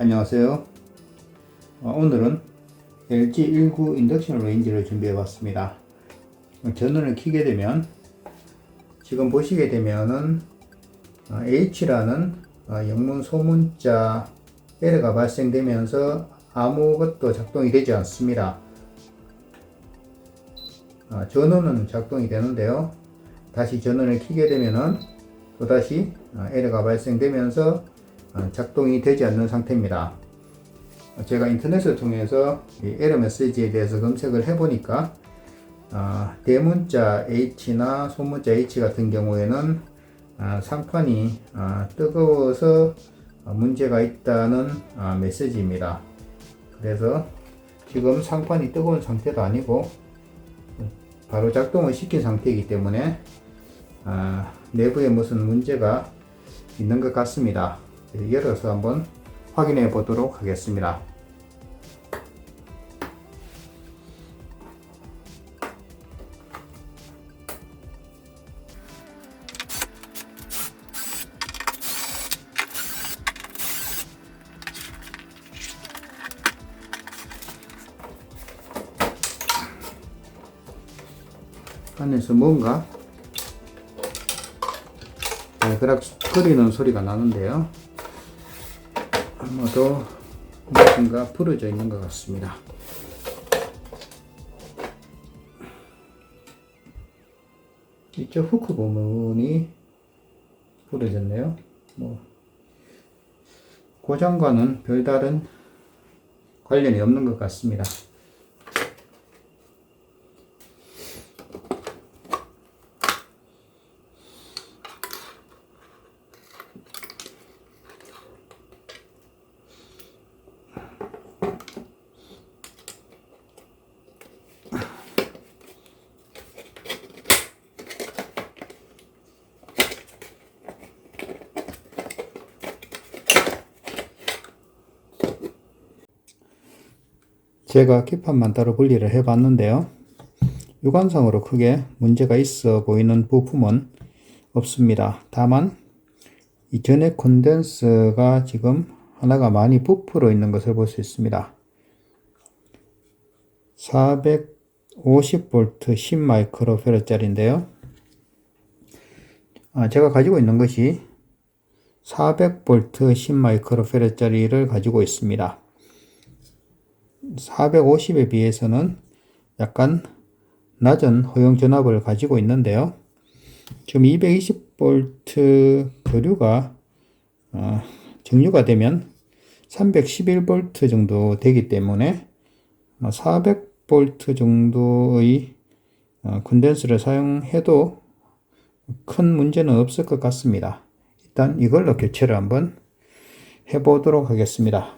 안녕하세요. 어, 오늘은 LG 19 인덕션 레인지를 준비해 봤습니다. 전원을 켜게 되면 지금 보시게 되면은 어, H라는 어, 영문 소문자 에러가 발생되면서 아무것도 작동이 되지 않습니다. 아, 전원은 작동이 되는데요. 다시 전원을 켜게 되면은 또다시 아, 에러가 발생되면서 아, 작동이 되지 않는 상태입니다. 제가 인터넷을 통해서 이 에러 메시지에 대해서 검색을 해보니까 아, 대문자 H나 소문자 H 같은 경우에는 아, 상판이 아, 뜨거워서 문제가 있다는 아, 메시지입니다. 그래서 지금 상판이 뜨거운 상태도 아니고 바로 작동을 시킨 상태이기 때문에 아, 내부에 무슨 문제가 있는 것 같습니다. 열어서 한번 확인해 보도록 하겠습니다. 안에서 뭔가 발그락 거리는 소리가 나는데요. 아마도 무엇인가 부러져 있는 것 같습니다. 이쪽 후크 부분이 부러졌네요. 뭐 고장과는 별다른 관련이 없는 것 같습니다. 제가 기판만 따로 분리를 해 봤는데요. 육안상으로 크게 문제가 있어 보이는 부품은 없습니다. 다만 이 전액 콘덴서가 지금 하나가 많이 부풀어 있는 것을 볼 수 있습니다. 450V 10마이크로페르 짜리인데요. 아, 제가 가지고 있는 것이 400V 10마이크로페르 짜리를 가지고 있습니다. 450에 비해서는 약간 낮은 허용 전압을 가지고 있는데요. 지금 220V 교류가 어, 정류가 되면 311V 정도 되기 때문에 400V 정도의 어, 컨덴서를 사용해도 큰 문제는 없을 것 같습니다. 일단 이걸로 교체를 한번 해보도록 하겠습니다.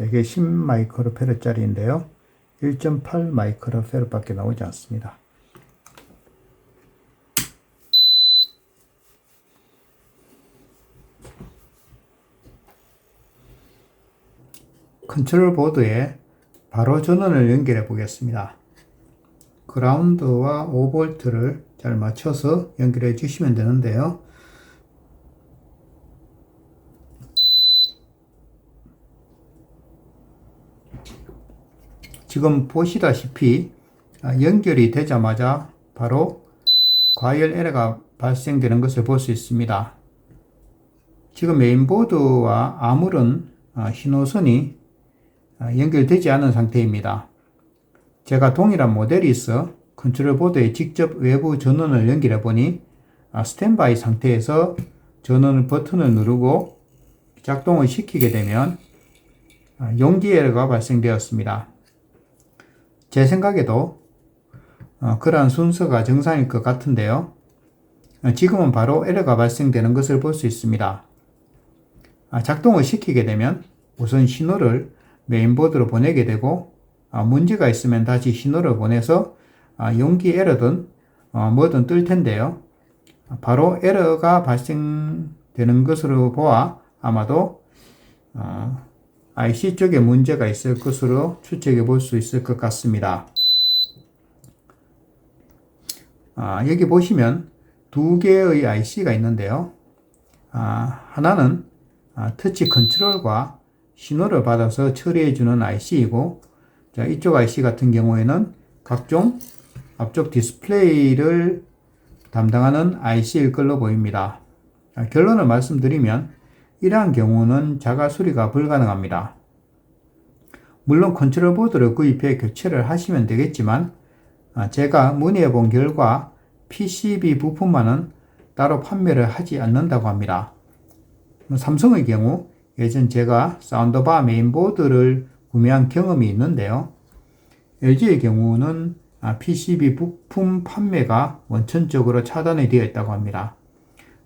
이게 10 마이크로페르짜리인데요. 1.8 마이크로페르밖에 나오지 않습니다. 컨트롤 보드에 바로 전원을 연결해 보겠습니다. 그라운드와 5V를 잘 맞춰서 연결해 주시면 되는데요. 지금 보시다시피 아, 연결이 되자마자 바로 과열 에러가 발생되는 것을 볼 수 있습니다. 지금 메인보드와 아무런 아, 신호선이 아, 연결되지 않은 상태입니다. 제가 동일한 모델이 있어 컨트롤 보드에 직접 외부 전원을 연결해 보니 아, 스탠바이 상태에서 전원 버튼을 누르고 작동을 시키게 되면 아, 용기 에러가 발생되었습니다. 제 생각에도 어, 그러한 순서가 정상일 것 같은데요. 어, 지금은 바로 에러가 발생되는 것을 볼 수 있습니다. 아, 작동을 시키게 되면 우선 신호를 메인보드로 보내게 되고 아, 문제가 있으면 다시 신호를 보내서 아, 용기 에러든 어, 뭐든 뜰 텐데요. 바로 에러가 발생되는 것으로 보아 아마도 IC 쪽에 문제가 있을 것으로 추측해 볼 수 있을 것 같습니다. 아, 여기 보시면 두 개의 IC가 있는데요. 아, 하나는 아, 터치 컨트롤과 신호를 받아서 처리해주는 IC이고, 자, 이쪽 IC 같은 경우에는 각종 앞쪽 디스플레이를 담당하는 IC일 걸로 보입니다. 아, 결론을 말씀드리면, 이러한 경우는 자가 수리가 불가능합니다. 물론 컨트롤 보드를 구입해 교체를 하시면 되겠지만, 아, 제가 문의해 본 결과 PCB 부품만은 따로 판매를 하지 않는다고 합니다. 뭐 삼성의 경우 예전 제가 사운드바 메인보드를 구매한 경험이 있는데요. LG의 경우는 PCB 부품 판매가 원천적으로 차단이 되어 있다고 합니다.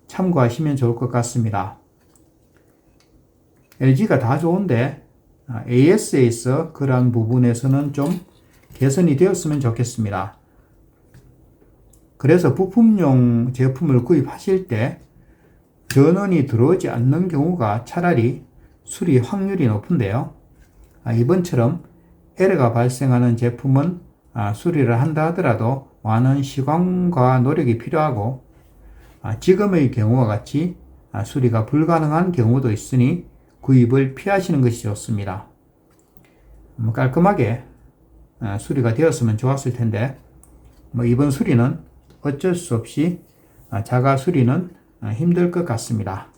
참고하시면 좋을 것 같습니다. LG가 다 좋은데 AS에 있어 그러한 부분에서는 좀 개선이 되었으면 좋겠습니다. 그래서 부품용 제품을 구입하실 때 전원이 들어오지 않는 경우가 차라리 수리 확률이 높은데요. 아, 이번처럼 에러가 발생하는 제품은 아, 수리를 한다 하더라도 많은 시간과 노력이 필요하고 아, 지금의 경우와 같이 수리가 불가능한 경우도 있으니 구입을 피하시는 것이 좋습니다. 뭐 깔끔하게 수리가 되었으면 좋았을 텐데 뭐 이번 수리는 어쩔 수 없이 자가 수리는 힘들 것 같습니다.